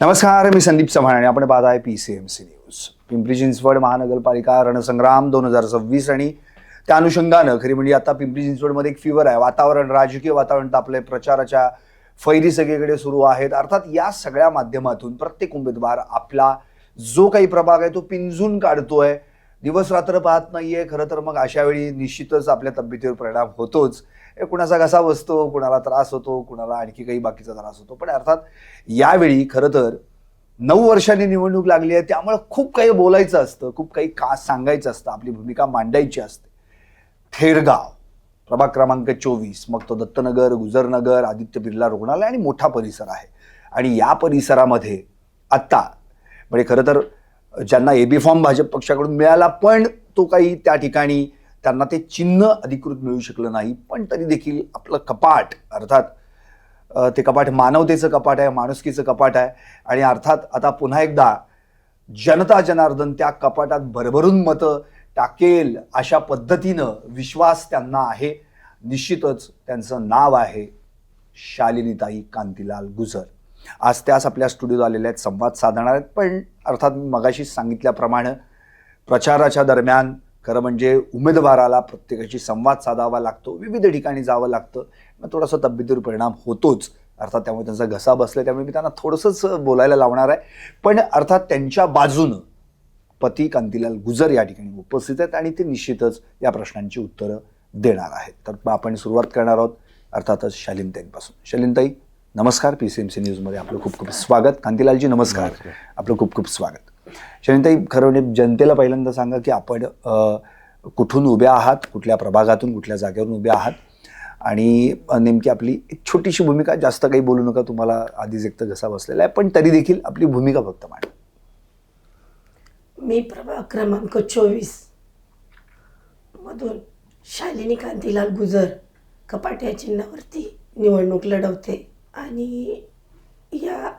नमस्कार मी संदीप चव्हाण आणि आपण पाहत आहे P C M C news Pimpri Chinchwad महानगरपालिका रणसंग्राम दोन हजार सव्वीस आणि त्या अनुषंगानं खरी म्हणजे आता पिंपरी चिंचवडमध्ये एक फिवर आहे. वातावरण राजकीय वातावरण तापलंय प्रचाराच्या फैरी सगळीकडे सुरू आहेत. अर्थात या सगळ्या माध्यमातून प्रत्येक उमेदवार आपला जो काही प्रभाग आहे तो पिंजून काढतोय. दिवस रात्र पाहत नाहीये. खरं तर मग अशा वेळी निश्चितच आपल्या तब्येतीवर परिणाम होतोच. कुणाचा घसा बसतो कुणाला त्रास होतो कुणाला आणखी काही बाकीचा त्रास होतो. पण अर्थात यावेळी खरं तर नऊ वर्षांनी निवडणूक लागली आहे त्यामुळे खूप काही बोलायचं असतं खूप काही का सांगायचं असतं आपली भूमिका मांडायची असते. थेरगाव प्रभाग क्रमांक चोवीस मग तो दत्तनगर गुजरनगर आदित्य बिर्ला रुग्णालय आणि मोठा परिसर आहे. आणि या परिसरामध्ये आत्ता म्हणजे खरं तर ज्यांना एबी फॉर्म भाजप पक्षाकडून मिळाला पण तो काही त्या ठिकाणी त्यांना ते चिन्ह अधिकृत मिळू शकलं नाही पण तरी देखील आपलं कपाट अर्थात ते कपाट मानवतेचं कपाट आहे माणुसकीचं कपाट आहे आणि अर्थात आता पुन्हा एकदा जनता जनार्दन त्या कपाटात भरभरून मतं टाकेल अशा पद्धतीनं विश्वास त्यांना आहे. निश्चितच त्यांचं नाव आहे शालिनीताई कांतीलाल गुजर. आज त्यास आपल्या स्टुडिओत आलेल्या आहेत संवाद साधणार आहेत पण अर्थात मी मगाशी सांगितल्याप्रमाणे प्रचाराच्या दरम्यान खरं म्हणजे उमेदवाराला प्रत्येकाशी संवाद साधावा लागतो विविध ठिकाणी जावं लागतं. मग थोडासा तब्येतीवर परिणाम होतोच. अर्थात त्यामुळे त्यांचा घसा बसला त्यामुळे मी त्यांना थोडंसंच बोलायला लावणार आहे. पण अर्थात त्यांच्या बाजूनं पती कांतीलाल गुजर या ठिकाणी उपस्थित आहेत आणि ते निश्चितच या प्रश्नांची उत्तरं देणार आहेत. तर आपण सुरुवात करणार आहोत अर्थातच शालीनताईंपासून शालीनताई नमस्कार. पी सी एम सी न्यूजमध्ये आपलं खूप खूप स्वागत. कांतीलालजी नमस्कार. आपलं खूप खूप स्वागत. शनिताई खरं म्हणजे जनतेला पहिल्यांदा सांगा की आपण कुठून उभ्या आहात कुठल्या प्रभागातून कुठल्या जागेवरून उभ्या आहात? आणि नेमकी आपली एक छोटीशी भूमिका जास्त काही बोलू नका तुम्हाला आधीच एक तर घसा बसलेला आहे पण तरी देखील आपली भूमिका फक्त मांडा. मी प्रभाग क्रमांक चोवीस मधून शालिनी कांतीलाल गुजर कपाट या चिन्हावरती निवडणूक लढवते. आणि या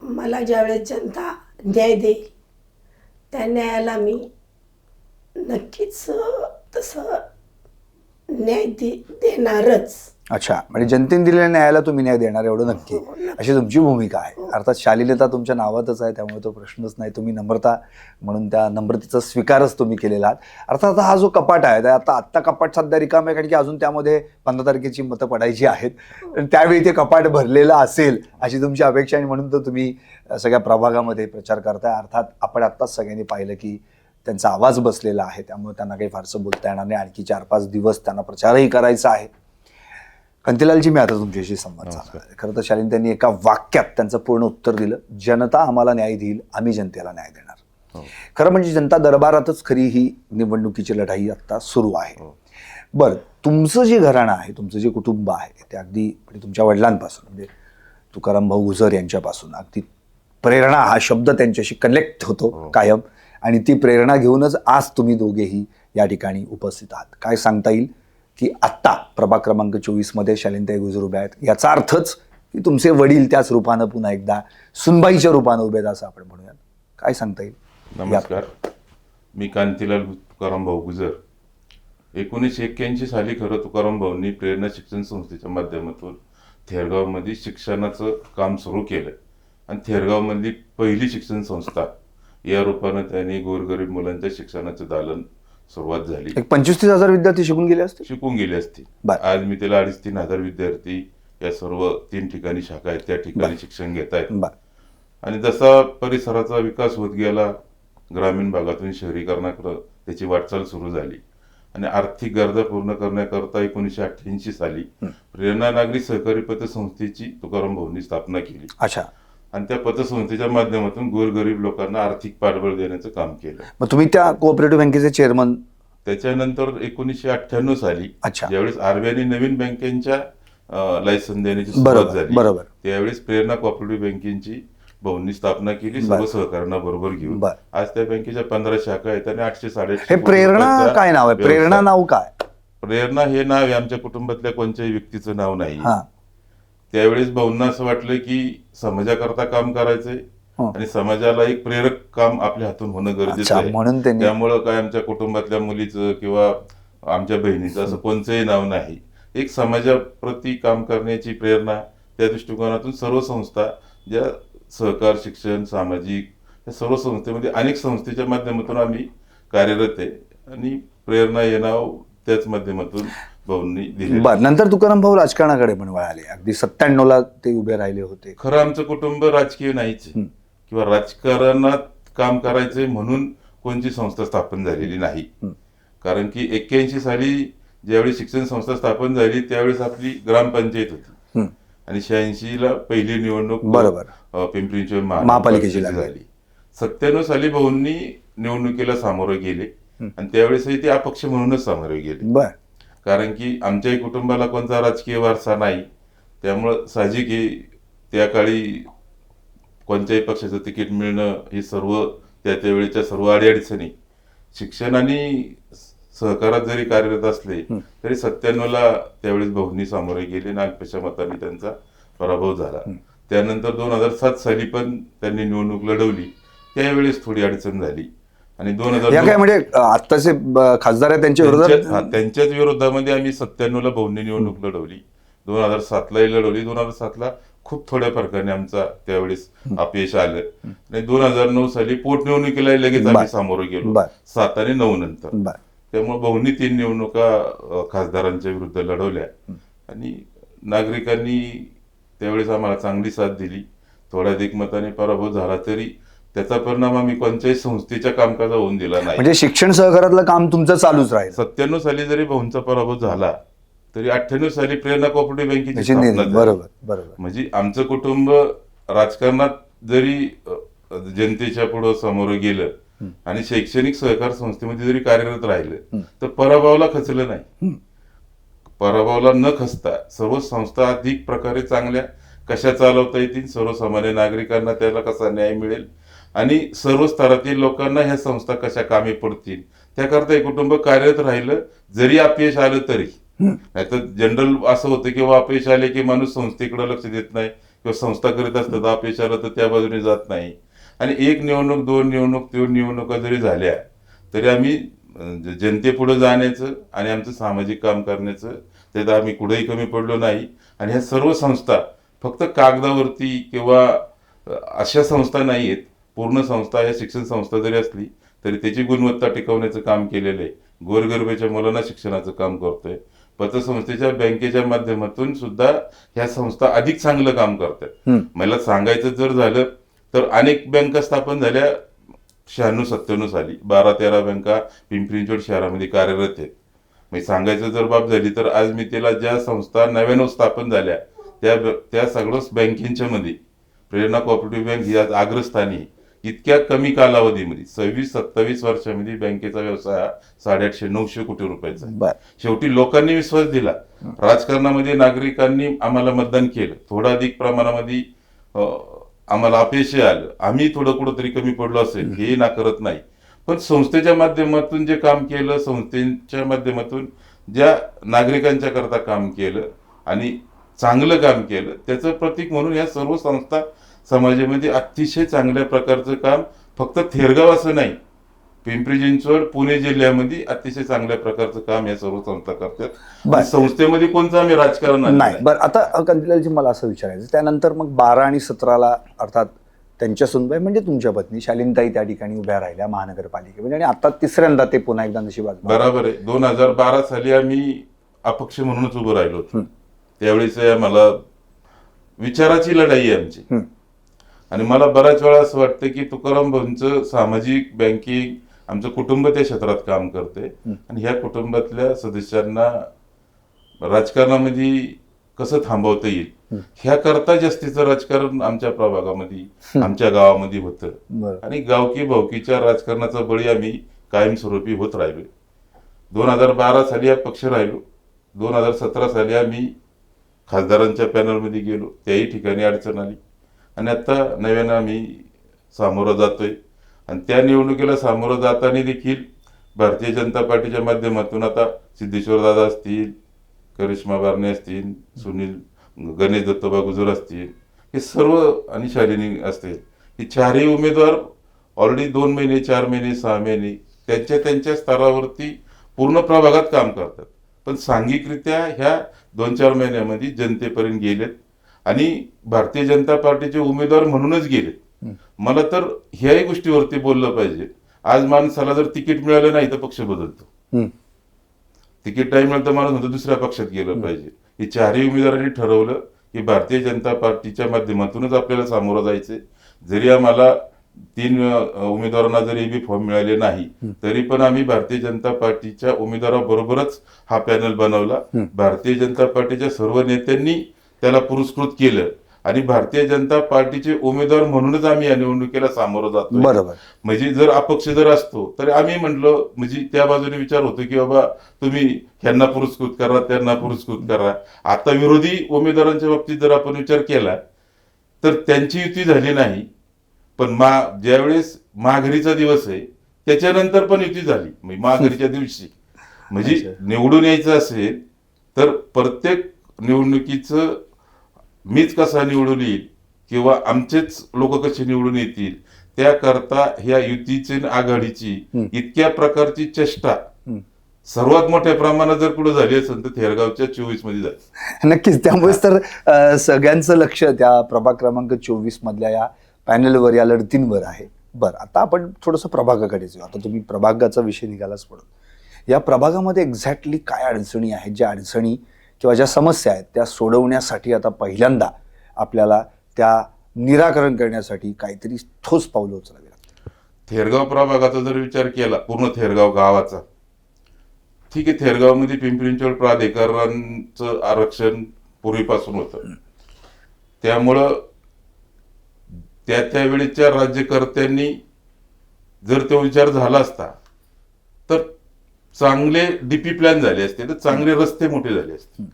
मला ज्यावेळेस जनता न्याय देईल त्या न्यायाला मी नक्कीच तसं न्याय दे देणारच. अच्छा म्हणजे जनतेने दिलेल्या न्यायाला तुम्ही न्याय देणार एवढं नक्की. अशी तुमची भूमिका आहे. अर्थात शालीनता तुमच्या नावातच आहे त्यामुळे तो प्रश्नच नाही. तुम्ही नम्रता म्हणून त्या नम्रतेचा स्वीकारच तुम्ही केलेला आहात. अर्थात हा जो कपाट आहे तर आता आत्ता कपाट सध्या रिकाम आहे कारण की अजून त्यामध्ये पंधरा तारखेची मतं पडायची आहेत. त्यावेळी ते कपाट भरलेलं असेल अशी तुमची अपेक्षा आणि म्हणून तर तुम्ही सगळ्या प्रभागामध्ये प्रचार करताय. अर्थात आपण आत्ताच सगळ्यांनी पाहिलं की त्यांचा आवाज बसलेला आहे त्यामुळे त्यांना काही फारसं बोलता येणार नाही. आणखी चार पाच दिवस त्यांना प्रचारही करायचा आहे. कंतीलालजी मी आता तुमच्याशी संवाद साधला खरं तर शालीन त्यांनी एका वाक्यात त्यांचं पूर्ण उत्तर दिलं. जनता आम्हाला न्याय देईल आम्ही जनतेला न्याय देणार. खरं म्हणजे जनता दरबारातच खरी ही निवडणुकीची लढाई आता सुरू आहे. बरं तुमचं जे घराणं आहे तुमचं जे कुटुंब आहे ते अगदी म्हणजे तुमच्या वडिलांपासून म्हणजे तुकाराम भाऊ गुजर यांच्यापासून अगदी प्रेरणा हा शब्द त्यांच्याशी कनेक्ट होतो कायम. आणि ती प्रेरणा घेऊनच आज तुम्ही दोघेही या ठिकाणी उपस्थित आहात. काय सांगता येईल? की आत्ता प्रभाग क्रमांक चोवीसमध्ये शालिनताई गुजर उभ्या आहेत. याचा अर्थच की तुमचे वडील त्याच रूपानं पुन्हा एकदा सुनबाईच्या रूपानं उभे आहेत असं आपण म्हणूयात. काय सांगता येईल? नमस्कार. मी कांतीलाल तुकाराम भाऊ गुजर. एकोणीसशे एक्क्याऐंशी साली खरं तुकाराम भाऊंनी प्रेरणा शिक्षण संस्थेच्या माध्यमातून थेरगावमध्ये शिक्षणाचं काम सुरू केलं. आणि थेरगावमधली पहिली शिक्षण संस्था या रूपानं त्यांनी गोरगरीब मुलांच्या शिक्षणाचं दालन सुरुवात झाली. एक पंचवीस तीस हजार विद्यार्थी शिकून गेले असतील? शिकून गेली असती बर. आज मी त्याला अडीच तीन हजार विद्यार्थी या सर्व तीन ठिकाणी शाखा आहेत त्या ठिकाणी शिक्षण घेत आहेत. बरं आणि जसा परिसराचा विकास होत गेला ग्रामीण भागातून शहरीकरणाकडे त्याची वाटचाल सुरू झाली. आणि आर्थिक गरजा पूर्ण करण्याकरता एकोणीसशे अठ्ठ्याऐंशी साली प्रेरणा नागरी सहकारी पतसंस्थेची तुकाराम भाऊंनी स्थापना केली. अच्छा. आणि त्या पतसंस्थेच्या माध्यमातून गोरगरीब लोकांना आर्थिक पाठबळ देण्याचं काम केलं. मग तुम्ही त्या कोऑपरेटिव्ह बँकेचे चेअरमन त्याच्यानंतर एकोणीसशे अठ्ठ्याण्णव साली अच्छा. ज्यावेळेस आरबीआयने नवीन बँकेच्या लायसन देण्याची सुरुवात बरोबर, झाली बरोबर. त्यावेळेस प्रेरणा कॉपरेटिव्ह बँकेची भाऊंनी स्थापना केली सर्व सहकाऱ्यांना बरोबर घेऊन. बर. आज त्या बँकेच्या पंधरा शाखा आहेत आणि आठशे साडे हे प्रेरणा काय नाव आहे? प्रेरणा नाव काय? प्रेरणा हे नाव आहे आमच्या कुटुंबातल्या कोणत्याही व्यक्तीचं नाव नाही. हा. त्यावेळेस भाऊंना असं वाटलं की समाजाकरता काम करायचंय हं. आणि समाजाला एक प्रेरक काम आपल्या हातून होणं गरजेचं आहे. म्हणून त्यामुळं काय आमच्या कुटुंबातल्या मुलीचं किंवा आमच्या बहिणीचं असं कोणचंही नाव नाही. एक समाजाप्रती काम करण्याची प्रेरणा त्या दृष्टिकोनातून सर्व संस्था ज्या सहकार शिक्षण सामाजिक या सर्व संस्थेमध्ये अनेक संस्थेच्या माध्यमातून आम्ही कार्यरत आहे. आणि प्रेरणा ये नाव त्याच माध्यमातून भाऊंनी बर नंतर तुकाराम भाऊ राजकारणाकडे पण वळाले. अगदी सत्त्याण्णवला ते उभे राहिले होते. खरं आमचं कुटुंब राजकीय नाहीच. किंवा राजकारणात काम करायचंय म्हणून कोणची संस्था स्थापन झालेली नाही. कारण की एक्क्याऐंशी साली ज्यावेळी शिक्षण संस्था स्थापन झाली त्यावेळेस आपली ग्रामपंचायत होती. आणि शहाऐंशी ला पहिली निवडणूक बरोबर. अ, पिंपरी महापालिकेची. झाली. सत्त्याण्णव साली भाऊंनी निवडणुकीला सामोरे गेले. आणि त्यावेळेसही ते अपक्ष म्हणूनच सामोरे गेले. बर. कारण की आमच्याही कुटुंबाला कोणता राजकीय वारसा नाही. त्यामुळं साहजिक आहे त्या काळी कोणत्याही पक्षाचं तिकीट मिळणं हे सर्व त्या त्यावेळेच्या सर्व अडीअडचणी. शिक्षण आणि सहकारात जरी कार्यरत असले तरी सत्त्याण्णवला त्यावेळेस भाऊंनी सामोरे गेले आणि अल्पशा मतांनी त्यांचा पराभव झाला. त्यानंतर दोन हजार सात साली पण त्यांनी निवडणूक लढवली. त्यावेळेस थोडी अडचण झाली. आणि दोन या हजार काय म्हणजे आत्ताचे ब- खासदार आहेत त्यांच्या त्यांच्याच विरोधात त्यांच्याच विरोधामध्ये आम्ही सत्त्याण्णव ला भाऊंनी निवडणूक लढवली. दोन हजार सातलाही लढवली. दोन हजार सातला खूप थोड्या फरकाने आमचा त्यावेळेस अपयश आलं. आणि दोन हजार नऊ साली पोटनिवडणुकीला लगेच बर. आम्ही सामोरे गेलो. बर. सात आणि नऊ नंतर. बर त्यामुळे भाऊंनी तीन निवडणुका अ, खासदारांच्या विरुद्ध लढवल्या. आणि नागरिकांनी त्यावेळेस आम्हाला चांगली साथ दिली. थोड्या मताने पराभव झाला तरी त्याचा परिणाम आम्ही कोणत्याही संस्थेच्या कामकाजा होऊन दिला नाही. म्हणजे शिक्षण सहकारातलं काम तुमचं चालूच राहील. सत्त्याण्णव साली जरी भाऊंचा पराभव झाला तरी अठ्ठ्याण्णव साली प्रेरणा कोऑपरेटिव्ह बँकेची स्थापना झाली. बरोबर बरोबर. म्हणजे आमचं कुटुंब राजकारणात जरी अ, जनतेच्या पुढं समोर गेलं आणि शैक्षणिक सहकार संस्थेमध्ये जरी कार्यरत राहिलं तर पराभवाला खचलं नाही. पराभवाला न खचता सर्व संस्था अधिक प्रकारे चांगल्या कशा चालवता येतील सर्वसामान्य नागरिकांना त्याला कसा न्याय मिळेल आणि सर्व स्तरातील लोकांना ह्या संस्था कशा कामी पडतील? त्याकरता हे कुटुंब कार्यरत राहिलं जरी अपयश आलं तरी. नाहीतर जनरल असं होतं की अपयश आले की माणूस संस्थेकडे लक्ष देत नाही किंवा संस्था करीत असतात अपयश आलं तर त्या बाजूने जात नाही. आणि एक निवडणूक दोन निवडणूक तीन निवडणुका जरी झाल्या तरी आम्ही जनतेपुढे जाण्याचं आणि आमचं सामाजिक काम करण्याचं त्यात आम्ही कुठेही कमी पडलो नाही. आणि ह्या सर्व संस्था फक्त कागदावरती किंवा अशा संस्था नाही आहेत पूर्ण संस्था या शिक्षण संस्था जरी असली तरी त्याची गुणवत्ता टिकवण्याचं काम केलेलं आहे. गोरगरबेच्या मुलांना शिक्षणाचं काम करतोय. पतसंस्थेच्या बँकेच्या माध्यमातून सुद्धा ह्या संस्था अधिक चांगलं काम करतात. मला सांगायचं जर झालं तर अनेक बँका स्थापन झाल्या शहाण्णव सत्त्याण्णव साली. बारा तेरा बँका पिंपरी चिंचवड शहरामध्ये कार्यरत आहेत. म्हणजे सांगायचं जर बाब झाली तर आज मी त्याला ज्या संस्था नव्याण्णव स्थापन झाल्या त्या त्या सगळंच बँकेच्या मध्ये. प्रेरणा कोऑपरेटिव्ह बँक ही आज अग्रस्थानी आहे. इतक्या कमी कालावधीमध्ये सव्वीस सत्तावीस वर्षामध्ये बँकेचा व्यवसाय हा साडेआठशे नऊशे कोटी रुपयाचा आहे. शेवटी लोकांनी विश्वास दिला. राजकारणामध्ये नागरिकांनी आम्हाला मतदान केलं. थोडं अधिक प्रमाणामध्ये आम्हाला अपयश आलं. आम्ही थोडं कुठंतरी कमी पडलो असेल हे. नाकारत नाही. पण संस्थेच्या माध्यमातून जे काम केलं संस्थेच्या माध्यमातून ज्या नागरिकांच्या करता काम केलं आणि चांगलं काम केलं त्याचं प्रतीक म्हणून या सर्व संस्था समाजामध्ये अतिशय चांगल्या प्रकारचं काम फक्त थेरगाव असं नाही पिंपरी चिंचवड पुणे जिल्ह्यामध्ये अतिशय चांगल्या प्रकारचं काम या सर्व संस्था करतात. संस्थेमध्ये कोणतं आम्ही राजकारण नाही. बरं आता कंदिलालजी मला असं विचारायचं त्यानंतर मग बारा आणि सतराला अर्थात त्यांच्या सुनबाई म्हणजे तुमच्या पत्नी शालिनताई त्या ठिकाणी उभ्या राहिल्या महानगरपालिकेमध्ये. आणि आता तिसऱ्यांदा ते पुन्हा एकदा नशिबात बरोबर आहे. दोन हजार बारा साली आम्ही अपक्ष म्हणूनच उभं राहिलो होतो. त्यावेळेस मला विचाराची लढाई आहे आमची. आणि मला बऱ्याच वेळा असं वाटतं की तुकाराम भाऊंचं सामाजिक बँकिंग आमचं कुटुंब त्या क्षेत्रात काम करते. आणि ह्या कुटुंबातल्या सदस्यांना राजकारणामध्ये कसं थांबवता येईल? ह्या करता जास्तीचं राजकारण आमच्या प्रभागामध्ये आमच्या गावामध्ये होतं. आणि गावकी भावकीच्या राजकारणाचा बळी आम्ही कायमस्वरूपी होत राहिलो. दोन हजार बारा साली हा पक्ष राहिलो. दोन हजार सतरा साली आम्ही खासदारांच्या पॅनलमध्ये गेलो. त्याही ठिकाणी अडचण आली. आणि आता नव्यानं आम्ही सामोरं जातोय. आणि त्या निवडणुकीला सामोरं जाताना देखील भारतीय जनता पार्टीच्या माध्यमातून आता सिद्धेश्वर दादा असतील करिश्मा बारणे असतील सुनील गणेश दत्तोबा गुजर असतील हे सर्व आणि शालिनी असतील. हे चारही उमेदवार ऑलरेडी दोन महिने चार महिने सहा महिने त्यांच्या त्यांच्या स्तरावरती पूर्ण प्रभागात काम करतात. पण सांघिकरित्या ह्या दोन चार महिन्यामध्ये जनतेपर्यंत गेलेत. आणि भारतीय जनता पार्टीचे उमेदवार म्हणूनच गेले. मला तर ह्याही गोष्टीवरती बोललं पाहिजे. आज माणसाला जर तिकीट मिळालं नाही तर पक्ष बदलतो. तिकीट नाही मिळालं तर माणूस म्हणतो दुसऱ्या पक्षात गेलं पाहिजे. हे चारही उमेदवारांनी ठरवलं की भारतीय जनता पार्टीच्या माध्यमातूनच आपल्याला सामोरं जायचंय. जरी आम्हाला तीन उमेदवारांना जरी बी फॉर्म मिळाले नाही तरी पण आम्ही भारतीय जनता पार्टीच्या उमेदवाराबरोबरच हा पॅनल बनवला. भारतीय जनता पार्टीच्या सर्व नेत्यांनी त्याला पुरस्कृत केलं. आणि भारतीय जनता पार्टीचे उमेदवार म्हणूनच आम्ही या निवडणुकीला सामोरं जातो बरोबर. म्हणजे जर अपक्ष जर असतो तर आम्ही म्हणलो म्हणजे त्या बाजूने विचार होतो की बाबा तुम्ही ह्यांना पुरस्कृत करा त्यांना पुरस्कृत करा. आता विरोधी उमेदवारांच्या बाबतीत जर आपण विचार केला तर त्यांची युती झाली नाही. पण मा ज्यावेळेस महाघरीचा दिवस आहे त्याच्यानंतर पण युती झाली. म्हणजे महाघरीच्या दिवशी. म्हणजे. निवडून यायचं असेल तर प्रत्येक निवडणुकीचं मीच कसा निवडून येईल? किंवा आमचेच लोक कसे निवडून येतील? त्याकरता ह्या युतीची आघाडीची. इतक्या प्रकारची चेष्टा. सर्वात मोठ्या प्रमाणात जर कुठे झाली असेल तर थेरगावच्या चोवीसमध्ये झाली. नक्कीच. त्यामुळेच तर सगळ्यांचं लक्ष त्या प्रभाग क्रमांक चोवीस मधल्या या पॅनलवर या लढतींवर आहे. बरं आता आपण थोडंसं प्रभागाकडे जाऊ आता तुम्ही प्रभागाचा विषय निघालाच पडून. या प्रभागामध्ये एक्झॅक्टली काय अडचणी आहेत? ज्या अडचणी किंवा ज्या समस्या आहेत त्या सोडवण्यासाठी आता पहिल्यांदा आपल्याला त्या निराकरण करण्यासाठी काहीतरी ठोस पावलं उचलावी लागतात. थेरगाव प्रभागाचा जर विचार केला पूर्ण थेरगाव गावाचा ठीक आहे थेरगावमध्ये पिंपरी चिंचवड प्राधिकरणांचं आरक्षण पूर्वीपासून होतं. त्यामुळं त्या त्यावेळेच्या राज्यकर्त्यांनी जर तो विचार झाला असता तर चांगले डीपी प्लॅन झाले असते तर चांगले रस्ते मोठे झाले असते.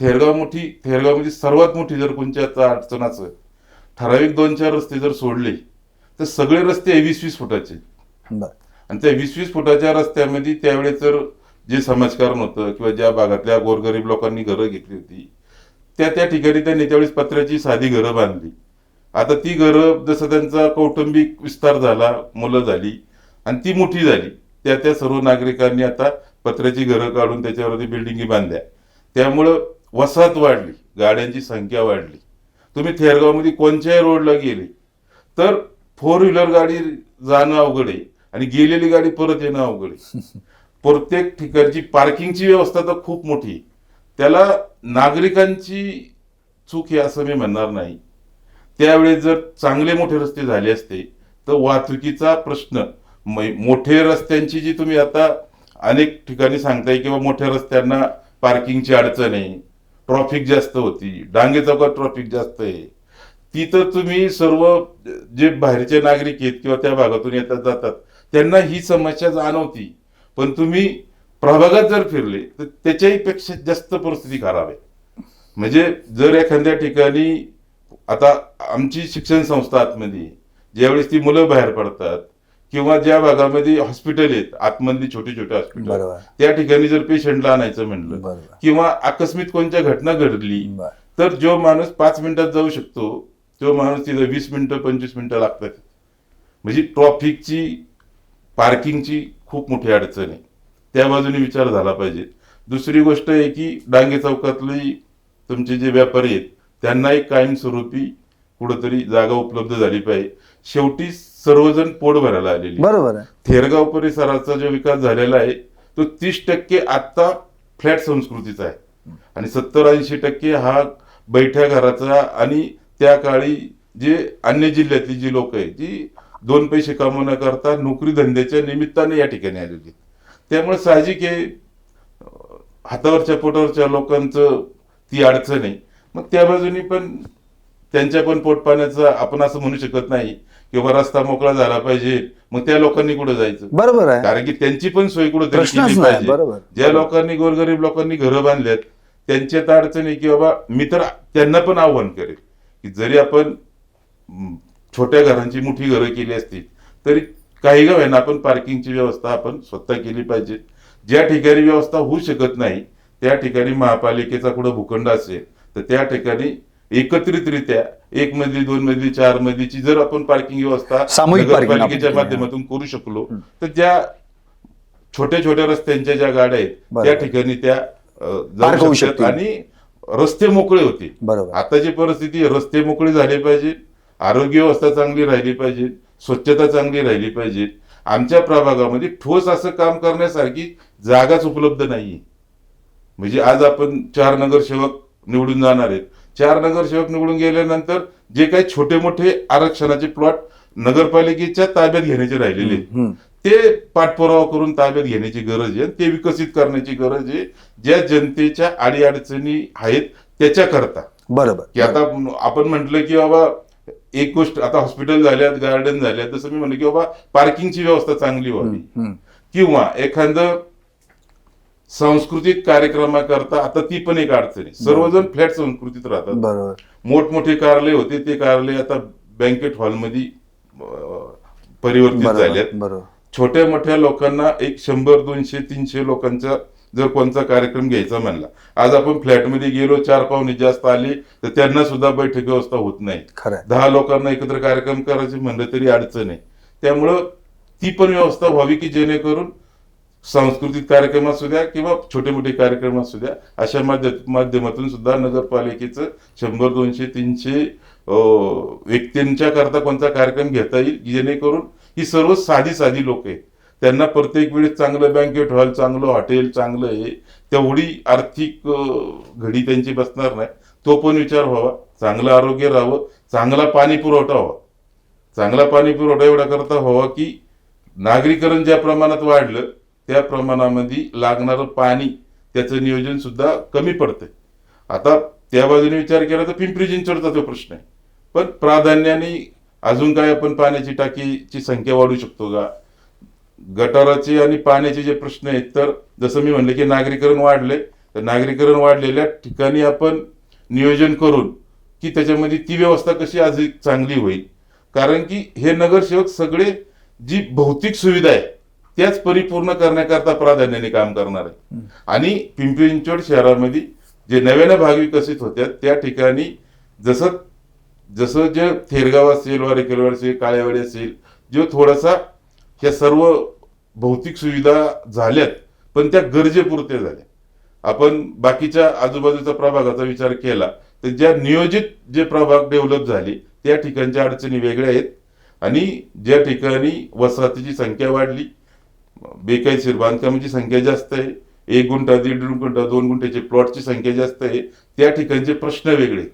थेरगाव मोठी थेरगावमध्ये सर्वात मोठी जर कोणत्या अडचण असेल ठराविक दोन चार रस्ते जर सोडले तर सगळे रस्ते वीस वीस फुटाचे आणि त्या वीस वीस फुटाच्या रस्त्यामध्ये त्यावेळेस तर जे समाजकारण होतं किंवा ज्या भागातल्या गोरगरीब लोकांनी घरं घेतली होती त्या त्या ठिकाणी त्यांनी त्यावेळेस पत्र्याची साधी घरं बांधली. आता ती घरं जसं त्यांचा कौटुंबिक विस्तार झाला मुलं झाली आणि ती मोठी झाली. त्या त्या सर्व नागरिकांनी आता पत्र्याची घरं काढून त्याच्यावरती बिल्डिंगी बांधल्या. त्यामुळं वसाहत वाढली गाड्यांची संख्या वाढली. तुम्ही थेरगावमध्ये कोणत्याही रोडला गेले तर फोर व्हीलर गाडी जाणं अवघड आहे आणि गेलेली गाडी परत येणं अवघड आहे. प्रत्येक ठिकाणची पार्किंगची व्यवस्था तर खूप मोठी. त्याला नागरिकांची चूक आहे असं मी म्हणणार नाही. त्यावेळेस जर चांगले मोठे रस्ते झाले असते तर वाहतुकीचा प्रश्न मोठे रस्त्यांची जी तुम्ही आता अनेक ठिकाणी सांगताय किंवा मोठ्या रस्त्यांना पार्किंगची अडचण आहे ट्रॉफिक जास्त होती डांगे चौकात ट्रॉफिक जास्त आहे. ती तर तुम्ही सर्व जे बाहेरचे नागरिक आहेत किंवा त्या भागातून येतात जातात त्यांना ही समस्या जाणवती. पण तुम्ही प्रभागात जर फिरले तर त्याच्याही पेक्षा जास्त परिस्थिती खराब आहे. म्हणजे जर एखाद्या ठिकाणी आता आमची शिक्षण संस्था आतमध्ये ज्यावेळेस ती मुलं बाहेर पडतात किंवा ज्या भागामध्ये हॉस्पिटल आहेत आतमधली छोटे छोटे हॉस्पिटल. त्या ठिकाणी जर पेशंटला आणायचं म्हणलं. किंवा आकस्मिक कोणत्या घटना घडली. तर जो माणूस पाच मिनिटात जाऊ शकतो तो माणूस तिथं वीस मिनिटं पंचवीस मिनिटं लागतात म्हणजे ट्रॉफिकची पार्किंगची खूप मोठी अडचण आहे त्या बाजूने विचार झाला पाहिजे दुसरी गोष्ट आहे की डांगे चौकातली तुमचे जे व्यापारी आहेत त्यांना एक कायमस्वरूपी कुठंतरी जागा उपलब्ध झाली पाहिजे शेवटी सर्वजण पोट भरायला आलेली. बरोबर आहे थेरगाव परिसराचा जो विकास झालेला आहे तो तीस टक्के आता फ्लॅट संस्कृतीचा आहे आणि सत्तर ऐंशी टक्के हा बैठ्या घराचा आणि त्या काळी जे अन्य जिल्ह्यातली जी लोक आहेत जी दोन पैसे कमवण्याकरता नोकरी धंद्याच्या निमित्ताने या ठिकाणी आलेली. त्यामुळे साहजिक आहे हातावरच्या पोटावरच्या लोकांचं ती अडचण आहे मग त्या बाजूनी पण त्यांच्या पण पोटपाण्याचं आपण असं म्हणू शकत नाही किंवा रस्ता मोकळा झाला पाहिजे. मग त्या लोकांनी कुठे जायचं? बरोबर आहे. कारण की त्यांची पण सोय कुठे बरोबर. ज्या लोकांनी गोरगरीब लोकांनी घरं बांधल्यात त्यांच्यात अडचण आहे की बाबा मी तर त्यांना पण आव्हान करेल. की जरी आपण छोट्या घरांची मोठी घरं केली असतील तरी काही गाव आहे ना आपण पार्किंगची व्यवस्था आपण स्वतः केली पाहिजे. ज्या ठिकाणी व्यवस्था होऊ शकत नाही त्या ठिकाणी महापालिकेचा कुठं भूखंड असेल तर त्या ठिकाणी एकत्रितरित्या एक मजली दोन मजली चार मजलीची जर आपण पार्किंग व्यवस्था नगरपालिकेच्या केली. माध्यमातून करू शकलो तर त्या छोट्या छोट्या रस्त्यांच्या ज्या गाड्या आहेत. त्या ठिकाणी त्या जाऊ शकतात. आणि रस्ते मोकळे होते आताची परिस्थिती रस्ते मोकळे झाले पाहिजे आरोग्य व्यवस्था चांगली राहिली पाहिजे स्वच्छता चांगली राहिली पाहिजे आमच्या प्रभागामध्ये ठोस असं काम करण्यासारखी जागाच उपलब्ध नाहीये म्हणजे आज आपण चार नगरसेवक निवडून जाणार आहेत चार नगरसेवक निवडून गेल्यानंतर जे काही छोटे मोठे आरक्षणाचे प्लॉट नगरपालिकेच्या ताब्यात घेण्याचे राहिलेले. ते पाठपुरावा करून ताब्यात घेण्याची गरज आहे ते विकसित करण्याची गरज आहे. ज्या जनतेच्या अडीअडचणी आहेत त्याच्याकरता. बरोबर. की आता आपण म्हटलं की बाबा एक गोष्ट आता हॉस्पिटल झाल्यात गार्डन झाल्यात जसं मी म्हणलं की बाबा पार्किंगची व्यवस्था चांगली व्हावी. किंवा एखादं सांस्कृतिक कार्यक्रमाकरता आता ती पण एक अडचण आहे. सर्वजण फ्लॅट संस्कृतीत राहतात. मोठमोठे कार्यालय होते ते कार्यालय आता बँकेट हॉलमध्ये परिवर्तित बरोबर छोट्या मोठ्या लोकांना एक शंभर दोनशे तीनशे लोकांचा जर कोणता कार्यक्रम घ्यायचा म्हणला आज आपण फ्लॅटमध्ये गेलो चार पाहुणे जास्त आले तर त्यांना सुद्धा बैठक व्यवस्था होत नाही. दहा लोकांना एकत्र कार्यक्रम करायचे म्हणलं तरी अडचण आहे. त्यामुळं ती पण व्यवस्था व्हावी की जेणेकरून सांस्कृतिक कार्यक्रम असू द्या किंवा छोटे मोठे कार्यक्रम असू द्या अशा माध्य माध्यमातून सुद्धा नगरपालिकेचं शंभर दोनशे तीनशे व्यक्तींच्या करता कोणता कार्यक्रम घेता येईल जेणेकरून ही सर्व साधी साधी लोक आहेत. त्यांना प्रत्येक वेळेस चांगलं बँकेट हॉल चांगलं हॉटेल चांगलं आहे तेवढी आर्थिक घडी त्यांची बसणार नाही. तो पण विचार व्हावा. चांगलं आरोग्य राहावं. चांगला पाणी पुरवठा व्हावा. चांगला पाणी पुरवठा एवढा करता व्हावा की नागरीकरण ज्या प्रमाणात वाढलं त्या प्रमाणामध्ये लागणारं पाणी त्याचं नियोजन सुद्धा कमी पडतंय. आता त्या बाजूने विचार केला तर पिंपरी चिंचवडचा तो प्रश्न आहे. पण प्राधान्याने अजून काय आपण पाण्याची टाकीची संख्या वाढू शकतो का? गटाराचे आणि पाण्याचे जे प्रश्न आहेत तर जसं मी म्हणलं की नागरीकरण वाढले तर नागरीकरण वाढलेल्या ठिकाणी आपण नियोजन करून की त्याच्यामध्ये ती व्यवस्था कशी अधिक चांगली होईल. कारण की हे नगरसेवक सगळे जी भौतिक सुविधा आहे त्याच परिपूर्ण करण्याकरता प्राधान्याने काम करणार आहे. आणि पिंपरी चिंचवड शहरामध्ये जे नव्यानं भाग विकसित होत्या त्या ठिकाणी जसं जसं जे थेरगाव असेल वारेकरवाड असेल काळेवाडी असेल जो थोडासा ह्या सर्व भौतिक सुविधा झाल्यात पण त्या गरजेपुरत्या झाल्या. आपण बाकीच्या आजूबाजूच्या प्रभागाचा विचार केला तर ज्या नियोजित जे प्रभाग डेव्हलप झाले त्या ठिकाणच्या अडचणी वेगळ्या आहेत. आणि ज्या ठिकाणी वसाहतीची संख्या वाढली बेकायदेशीर बांधकामाची संख्या जास्त आहे. एक गुंठा दीड गुंठा दोन गुंठ्याचे प्लॉटची संख्या जास्त आहे. त्या ठिकाणचे प्रश्न वेगळे.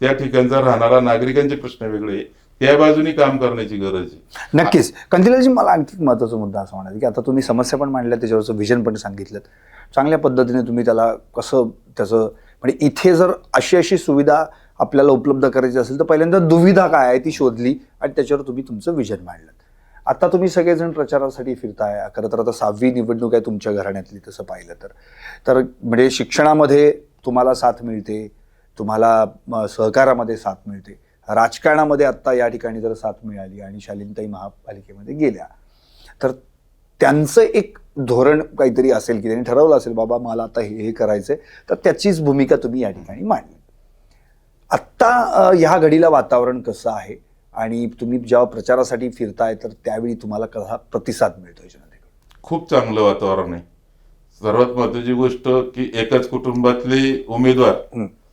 त्या ठिकाणचा राहणारा नागरिकांचे प्रश्न वेगळे. त्या बाजूनी काम करण्याची गरज आहे. नक्कीच. कंदिलाजी मला आणखी महत्त्वाचा महत्त्वाचा मुद्दा असं म्हणायचं की आता तुम्ही समस्या पण मांडल्या त्याच्यावरचं व्हिजन पण सांगितलं. चांगल्या पद्धतीने तुम्ही त्याला कसं त्याचं म्हणजे इथे जर अशी अशी सुविधा आपल्याला उपलब्ध करायची असेल तर पहिल्यांदा दुविधा काय आहे ती शोधली आणि त्याच्यावर तुम्ही तुमचं विजन मांडलं. आता तुम्ही सगळेजण प्रचारासाठी फिरताय. खरं तर आता सहावी निवडणूक आहे तुमच्या घराण्यातली तसं पाहिलं तर. तर म्हणजे शिक्षणामध्ये तुम्हाला साथ मिळते. तुम्हाला सहकारामध्ये साथ मिळते. राजकारणामध्ये आत्ता या ठिकाणी जर साथ मिळाली आणि शालीनताई महापालिकेमध्ये गेल्या तर त्यांचं एक धोरण काहीतरी असेल की त्यांनी ठरवलं असेल बाबा मला आता हे हे करायचंय तर त्याचीच भूमिका तुम्ही या ठिकाणी मांडली. आत्ता ह्या घडीला वातावरण कसं आहे? आणि तुम्ही जेव्हा प्रचारासाठी फिरताय तर त्यावेळी तुम्हाला कसा प्रतिसाद मिळतोय जनतेकडून? खूप चांगलं वातावरण आहे. सर्वात महत्वाची गोष्ट की एकाच कुटुंबातले उमेदवार.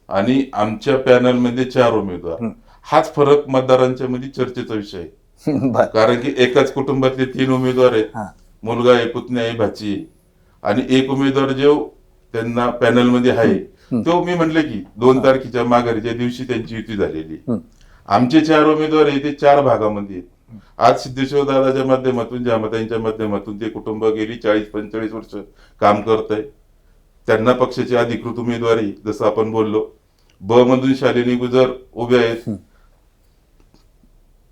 आणि आमच्या पॅनलमध्ये चार उमेदवार. हाच फरक मतदारांच्या मध्ये चर्चेचा विषय आहे. कारण की एकाच कुटुंबातले तीन उमेदवार आहेत. मुलगा आहे पुतणी आहे भाची. आणि एक उमेदवार जो त्यांना पॅनलमध्ये आहे तो मी म्हटलं की दोन तारखेच्या माघारीच्या दिवशी त्यांची युती झालेली. आमचे चार उमेदवार आहे ते चार भागामध्ये आहेत. आज सिद्धेश्वर दादाच्या माध्यमातून जामताईंच्या माध्यमातून ते कुटुंब गेली चाळीस पंचेचाळीस वर्ष काम करत आहे त्यांना पक्षाची अधिकृत उमेदवारी जसं आपण बोललो. ब मधून शालिनी गुजर उभे आहेत.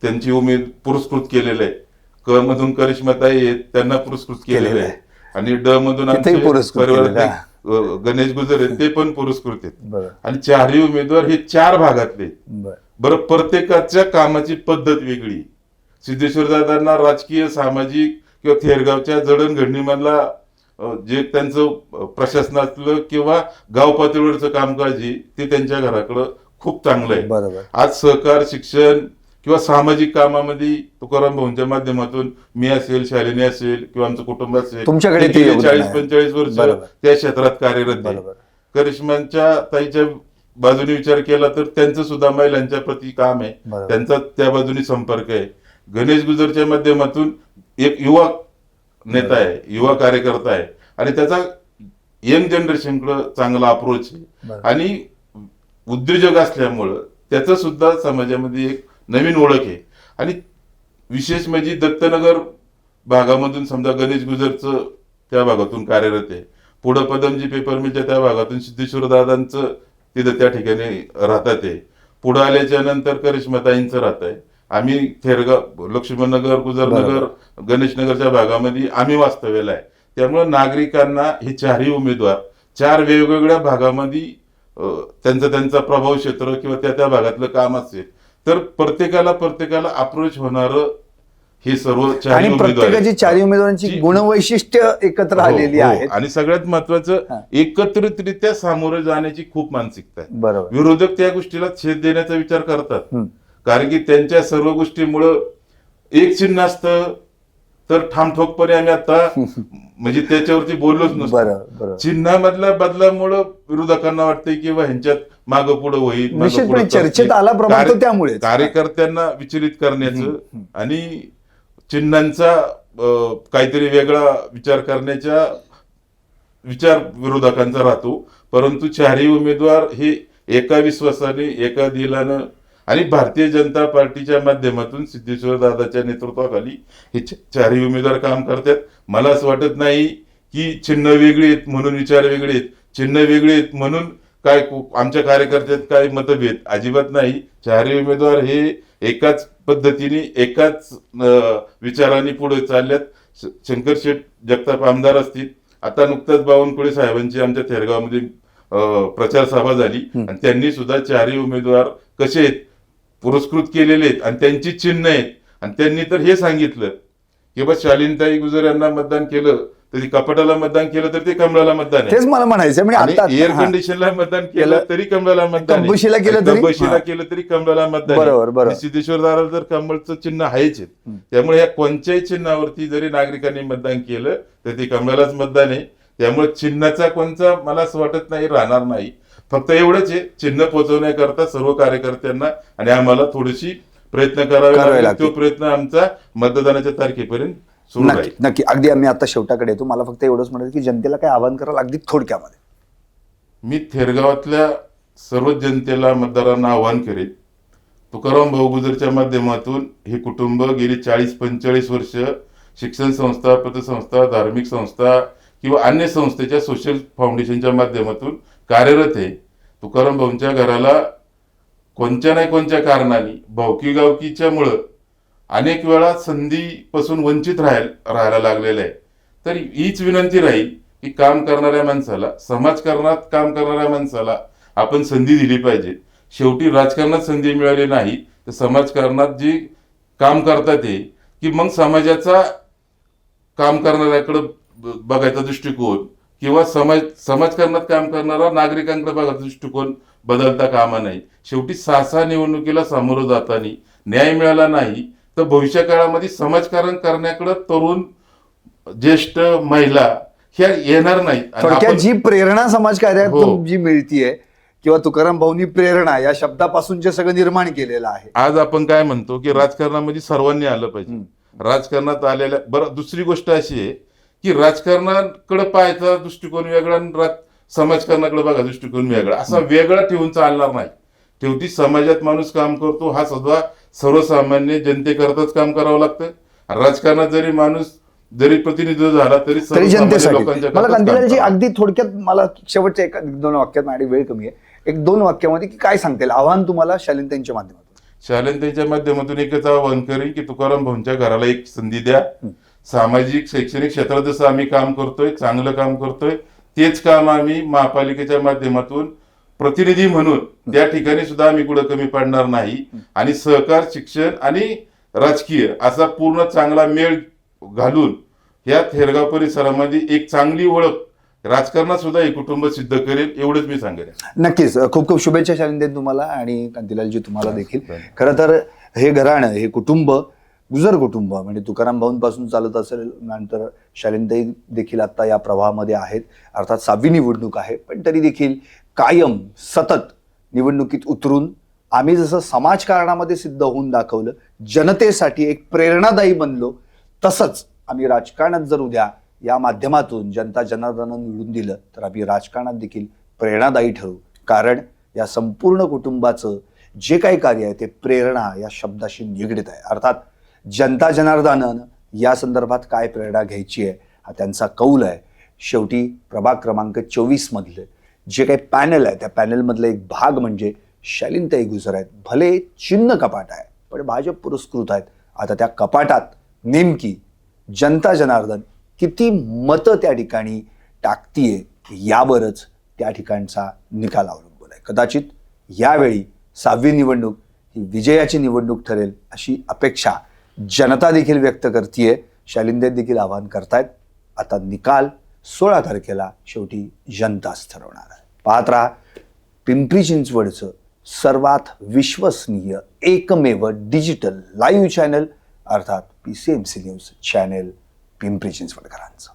त्यांची उमेद पुरस्कृत केलेलं आहे. क मधून करिश्माताई आहेत त्यांना पुरस्कृत केलेलं आहे. आणि ड मधून आमचे पुरस्कृत गणेश गुजर आहेत ते पण पुरस्कृत आहेत. आणि चारही उमेदवार हे चार भागातले. बरं. प्रत्येकाच्या कामाची पद्धत वेगळी. सिद्धेश्वर दादांना राजकीय सामाजिक किंवा थेरगावच्या जडणघडणीमधला जे त्यांचं प्रशासनातलं किंवा गाव पातळीवरचं कामकाज आहे ते त्यांच्या घराकडं खूप चांगलं आहे. आज सहकार शिक्षण किंवा सामाजिक कामामध्ये तुकाराम भाऊंच्या माध्यमातून मी असेल शालिनी असेल किंवा आमचं कुटुंब असेल तुमच्याकडे ते योगदान चाळीस आहे. पंचेचाळीस वर्ष बरोबर. त्या क्षेत्रात कार्यरत आहे बरोबर करिश्मांच्या ताईच्या बाजूने विचार केला तर त्यांचं सुद्धा महिलांच्या प्रती काम आहे बरोबर. त्यांचा त्या बाजूने संपर्क आहे गणेश गुजरच्या माध्यमातून एक युवा नेता आहे युवा कार्यकर्ता आहे आणि त्याचा यंग जनरेशनकडे चांगला अप्रोच आहे बरोबर. आणि उद्योजक असल्यामुळं त्याचं सुद्धा समाजामध्ये एक नवीन ओळख आहे. आणि विशेष म्हणजे दत्तनगर भागामधून समजा गणेश गुजरचं त्या भागातून कार्यरत आहे. पुढं पदमजी पेपर मिलच्या त्या भागातून सिद्धेश्वर दादांचं तिथं त्या ठिकाणी राहतात आहे पुढं आल्याच्यानंतर करिश्माताईंचं राहत आहे. आम्ही थेरगाव लक्ष्मणनगर गुजरनगर गणेशनगरच्या भागामध्ये आम्ही वास्तव्याला आहे. त्यामुळे नागरिकांना हे चारही उमेदवार चार वेगवेगळ्या भागामध्ये त्यांचा त्यांचा प्रभाव क्षेत्र किंवा त्या त्या भागातलं काम असेल तर प्रत्येकाला प्रत्येकाला अप्रोच होणारं हे सर्व चारही आणि. प्रत्येकाची चारही उमेदवारांची जी- गुणवैशिष्ट्य एकत्र हो, आलेली हो. आहेत आणि सगळ्यात महत्वाचं. एकत्रितरित्या सामोरे जाण्याची खूप मानसिकता आहे बरोबर विरोधक त्या गोष्टीला छेद देण्याचा विचार करतात हम्म. कारण की त्यांच्या सर्व गोष्टीमुळं एक चिन्ह असतं तर ठामठोकपणे आम्ही आता म्हणजे त्याच्यावरती बोललोच नसतो चिन्हामधल्या बदलामुळं विरोधकांना वाटतंय की बा ह्यांच्यात मागं पुढं होईल निश्चितपणे पुढं चर्चेत. आला प्रभाव तो कार्य- त्यामुळेच. कार्यकर्त्यांना विचलित करण्याचं. आणि चिन्हांचा काहीतरी वेगळा विचार करण्याच्या विचार विरोधकांचा राहतो परंतु चारही उमेदवार हे एका विश्वासाने एका दिलानं आणि भारतीय जनता पार्टीच्या माध्यमातून सिद्धेश्वर दादाच्या नेतृत्वाखाली हे चारही उमेदवार काम करतात मला असं वाटत नाही की चिन्ह वेगळी आहेत म्हणून विचार वेगळे आहेत चिन्ह वेगळे आहेत म्हणून काय आमच्या कार्यकर्त्यात काय मतभेद अजिबात नाही. चारही उमेदवार हे एकाच पद्धतीने एकाच विचाराने पुढे चालल्यात. शंकर शेठ जगताप आमदार असतील. आता नुकताच बावनकुळे साहेबांची आमच्या थेरगावमध्ये प्रचार सभा झाली. आणि त्यांनी सुद्धा चारही उमेदवार कसे आहेत पुरस्कृत केलेले आहेत आणि त्यांची चिन्ह आहेत. आणि त्यांनी तर हे सांगितलं की बस शालीनताई गुजर यांना मतदान केलं. तर कपाटाला मतदान केलं तर ते कमळाला मतदान आहे तेच मला म्हणायचं म्हणजे आता एअर हा. कंडिशनला मतदान केलं केलं. तरी कमळाला मतदान आहे. कंबशीला केलं आणि तरी? कंबशीला हा. केलं तरी कमळाला मतदान आहे. बरोबर, बरोबर. आणि सिद्धेश्वर दाराला जर कमळचं चिन्ह आहेच आहे. त्यामुळे या कोणत्याही चिन्हावरती जरी नागरिकांनी मतदान केलं तर ते कमळालाच मतदान आहे त्यामुळे चिन्हाचा कोणचा मला असं वाटत नाही राहणार नाही फक्त एवढंच आहे चिन्ह पोहोचवण्याकरता सर्व कार्यकर्त्यांना आणि आम्हाला थोडीशी प्रयत्न करावे करावे लागतील लागतील. तो प्रयत्न आमचा मतदानाच्या तारखेपर्यंत नक्की नक्की. अगदी आम्ही आता शेवटाकडे येतो. मला फक्त एवढंच म्हणायचं की जनतेला काय आवाहन कराल अगदी थोडक्यामध्ये. मी थेरगावातल्या सर्व जनतेला मतदारांना आवाहन करेन. तुकाराम भाऊ गुजरच्या माध्यमातून हे कुटुंब गेली चाळीस पंचेचाळीस वर्ष शिक्षण संस्था पतसंस्था धार्मिक संस्था किंवा अन्य संस्थेच्या सोशल फाउंडेशनच्या माध्यमातून कार्यरत आहे. तुकाराम भाऊंच्या घराला कोणत्या नाही कोणत्या कारणाने भावकी गावकीच्या मुळं अनेक वेळा संधीपासून वंचित राहायला राहायला लागलेलं आहे. तर हीच विनंती राहील की काम करणाऱ्या माणसाला समाजकारणात काम करणाऱ्या माणसाला आपण संधी दिली पाहिजे. शेवटी राजकारणात संधी मिळाली नाही तर समाजकारणात जी काम करतात ते की मग समाजाचा काम करणाऱ्याकडं बघायचा दृष्टिकोन किंवा समाज समाजकारणात काम करणारा नागरिकांकडे बघायचा दृष्टिकोन बदलता कामा नाही शेवटी सहा सहा निवडणुकीला सामोरं जाताना न्याय मिळाला नाही तर भविष्य काळामध्ये समाजकारण करण्याकडे तरुण ज्येष्ठ महिला ह्या येणार आपण- जी प्रेरणा समाज कार्यातून हो. जी मिळतीये किंवा तुकाराम भाऊनी प्रेरणा या शब्दापासून जे सगळं निर्माण केलेलं आहे. आज आपण काय म्हणतो की राजकारणामध्ये सर्वांनी आलं पाहिजे. राजकारणात आलेल्या बरं दुसरी गोष्ट अशी आहे की राजकारणाकडे पाहायचा दृष्टिकोन वेगळा आणि समाजकारणाकडे बघा दृष्टिकोन वेगळा. असा वेगळा ठेवून चालणार नाही. शेवटी समाजात माणूस काम करतो हा सुद्धा सर्वसामान्य जनतेकरताच काम करावं लागतं. राजकारणात जरी माणूस जरी प्रतिनिधित्व झाला तरी जनतेसाठी. मला. अगदी थोडक्यात मला शेवटच्या एका दोन वाक्यात माझी वेळ कमी आहे. एक दोन वाक्यामध्ये की काय सांगतील आव्हान तुम्हाला शालीन त्यांच्या माध्यमातून. शालेंताईच्या माध्यमातून एकच आवाहन करेन की तुकाराम भाऊंच्या घराला एक संधी द्या. सामाजिक शैक्षणिक क्षेत्रात जसं आम्ही काम करतोय चांगलं काम करतोय तेच काम आम्ही महापालिकेच्या माध्यमातून प्रतिनिधी म्हणून त्या ठिकाणी सुद्धा आम्ही कुठं कमी पडणार नाही. आणि सहकार शिक्षण आणि राजकीय असा पूर्ण चांगला मेळ घालून या थेरगाव परिसरामध्ये एक चांगली ओळख राजकारणात सुद्धा हे कुटुंब सिद्ध करेल एवढंच मी सांगेन. नक्कीच. खूप खूप शुभेच्छा शालिंदेन तुम्हाला आणि कांतीलालजी तुम्हाला देखील. खरं तर हे घराणं हे कुटुंब गुजर कुटुंब म्हणजे तुकाराम भाऊंपासून चालत असेल नंतर शालिनताई देखील आता या प्रवाहामध्ये आहेत. अर्थात सहावी निवडणूक आहे पण तरी देखील कायम सतत निवडणुकीत उतरून आम्ही जसं समाजकारणामध्ये सिद्ध होऊन दाखवलं जनतेसाठी एक प्रेरणादायी बनलो तसंच आम्ही राजकारणात जर उद्या या माध्यमातून जनता जनार्दनानं निवडून दिलं तर आम्ही राजकारणात देखील प्रेरणादायी ठरू. कारण या संपूर्ण कुटुंबाचं जे काही कार्य आहे ते प्रेरणा या शब्दाशी निगडीत आहे. अर्थात जनता जनार्दनानं या संदर्भात काय प्रेरणा घ्यायची आहे हा त्यांचा कौल आहे. शेवटी प्रभाग क्रमांक चोवीसमधले मधले जे काही पॅनल आहे त्या पॅनलमधला एक भाग म्हणजे शालीनताई गुजर आहेत. भले चिन्ह कपाट आहे पण भाजप पुरस्कृत आहेत. आता त्या कपाटात नेमकी जनता जनार्दन किती मतं त्या ठिकाणी टाकतीये यावरच त्या ठिकाणचा निकाल अवलंबून आहे. कदाचित यावेळी सहावी निवडणूक ही विजयाची निवडणूक ठरेल अशी अपेक्षा जनता देखील व्यक्त करतीये. शालिंदे देखील आवाहन करतायत. आता निकाल सोळा तारखेला शेवटी जनताच ठरवणार आहे. पाहत राहा पिंपरी चिंचवडचं सर्वात विश्वसनीय एकमेव डिजिटल लाईव्ह चॅनल अर्थात P C M C news channel Pimpri चिंचवडकरांचं.